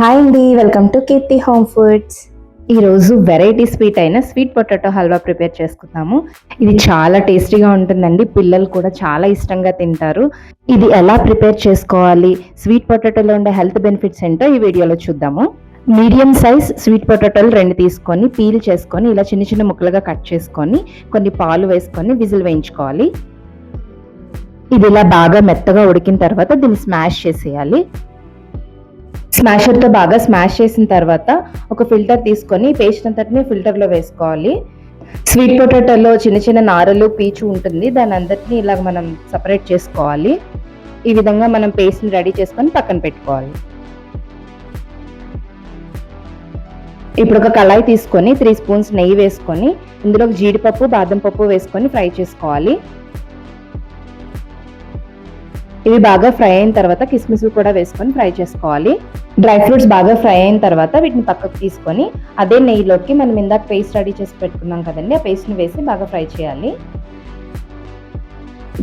Hi అండి welcome to Keerthi home foods. ఈరోజు variety sweet అయిన స్వీట్ పొటాటో హల్వా ప్రిపేర్ చేసుకుందాము. ఇది చాలా టేస్టీగా ఉంటుందండి పిల్లలు కూడా చాలా ఇష్టంగా తింటారు. ఇది ఎలా ప్రిపేర్ చేసుకోవాలి స్వీట్ పొటాటోలో ఉండే హెల్త్ బెనిఫిట్స్ ఏంటో ఈ వీడియోలో చూద్దాము. మీడియం సైజ్ స్వీట్ పొటాటోలు రెండు తీసుకొని పీల్ చేసుకొని ఇలా చిన్న చిన్న ముక్కలుగా కట్ చేసుకొని కొన్ని పాలు వేసుకొని విజిల్ వేయించుకోవాలి. ఇది ఇలా బాగా మెత్తగా ఉడికిన తర్వాత దీన్ని స్మాష్ చేసేయాలి. స్మాషర్తో బాగా స్మాష్ చేసిన తర్వాత ఒక ఫిల్టర్ తీసుకొని పేస్ట్ అంతటిని ఫిల్టర్లో వేసుకోవాలి. స్వీట్ పొటాటోలో చిన్న చిన్న నారలు పీచు ఉంటుంది. దాని అందరినీ ఇలా మనం సపరేట్ చేసుకోవాలి. ఈ విధంగా మనం పేస్ట్ని రెడీ చేసుకొని పక్కన పెట్టుకోవాలి. ఇప్పుడు ఒక కళాయి తీసుకొని త్రీ స్పూన్స్ నెయ్యి వేసుకొని ఇందులో జీడిపప్పు బాదం పప్పు వేసుకొని ఫ్రై చేసుకోవాలి. ఇవి బాగా ఫ్రై అయిన తర్వాత కిస్మిస్ కూడా వేసుకొని ఫ్రై చేసుకోవాలి. డ్రై ఫ్రూట్స్ బాగా ఫ్రై అయిన తర్వాత వీటిని పక్కకు తీసుకొని అదే నెయ్యిలోకి మనం ఇందాక పేస్ట్ రెడీ చేసి పెట్టుకున్నాం కదండి ఆ పేస్ట్ని వేసి బాగా ఫ్రై చేయాలి.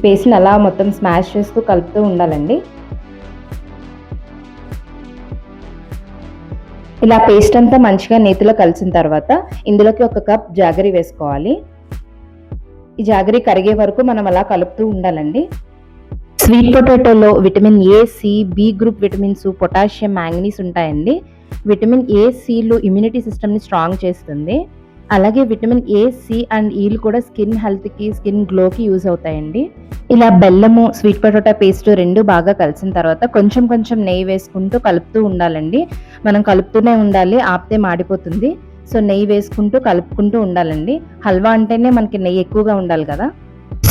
పేస్ట్ని అలా మొత్తం స్మాష్ చేస్తూ కలుపుతూ ఉండాలండి. ఇలా పేస్ట్ అంతా మంచిగా నేతిలో కలిసిన తర్వాత ఇందులోకి ఒక కప్ జాగరి వేసుకోవాలి. ఈ జాగరి కరిగే వరకు మనం అలా కలుపుతూ ఉండాలండి. Sweet పొటాటోలో vitamin A C B group vitamins potassium manganese ఉంటాయండి. విటమిన్ ఏ సిలు ఇమ్యూనిటీ సిస్టమ్ని స్ట్రాంగ్ చేస్తుంది. అలాగే విటమిన్ ఏ సి అండ్ ఈలు కూడా స్కిన్ హెల్త్కి స్కిన్ గ్లోకి యూజ్ అవుతాయండి. ఇలా బెల్లము స్వీట్ పొటాటో పేస్ట్ రెండు బాగా కలిసిన తర్వాత కొంచెం కొంచెం నెయ్యి వేసుకుంటూ కలుపుతూ ఉండాలండి. మనం కలుపుతూనే ఉండాలి ఆపితే మాడిపోతుంది. సో నెయ్యి వేసుకుంటూ కలుపుకుంటూ ఉండాలండి. హల్వా అంటేనే మనకి నెయ్యి ఎక్కువగా ఉండాలి కదా.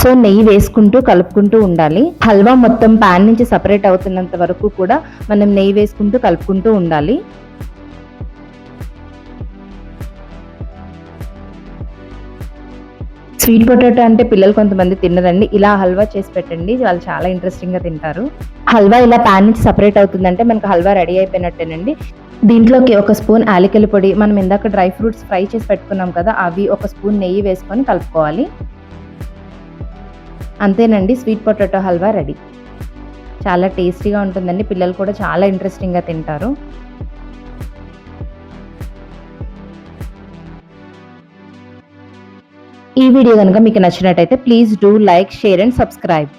సో నెయ్యి వేసుకుంటూ కలుపుకుంటూ ఉండాలి. హల్వా మొత్తం ప్యాన్ నుంచి సపరేట్ అవుతున్నంత వరకు కూడా మనం నెయ్యి వేసుకుంటూ కలుపుకుంటూ ఉండాలి. స్వీట్ పొటాటో అంటే పిల్లలు కొంతమంది తినరండి. ఇలా హల్వా చేసి పెట్టండి. వాళ్ళు చాలా ఇంట్రెస్టింగ్గా తింటారు. హల్వా ఇలా ప్యాన్ నుంచి సపరేట్ అవుతుందంటే మనకు హల్వా రెడీ అయిపోయినట్టేనండి. దీంట్లోకి ఒక స్పూన్ యాలకల పొడి. మనం ఇందాక డ్రై ఫ్రూట్స్ ఫ్రై చేసి పెట్టుకున్నాం కదా అవి ఒక స్పూన్ నెయ్యి వేసుకొని కలుపుకోవాలి. అంతేనండి స్వీట్ పొటాటో హల్వా రెడీ. చాలా టేస్టీగా ఉంటుందండి పిల్లలు కూడా చాలా ఇంట్రెస్టింగ్గా తింటారు. ఈ వీడియో కనుక మీకు నచ్చినట్టయితే please do like share and subscribe.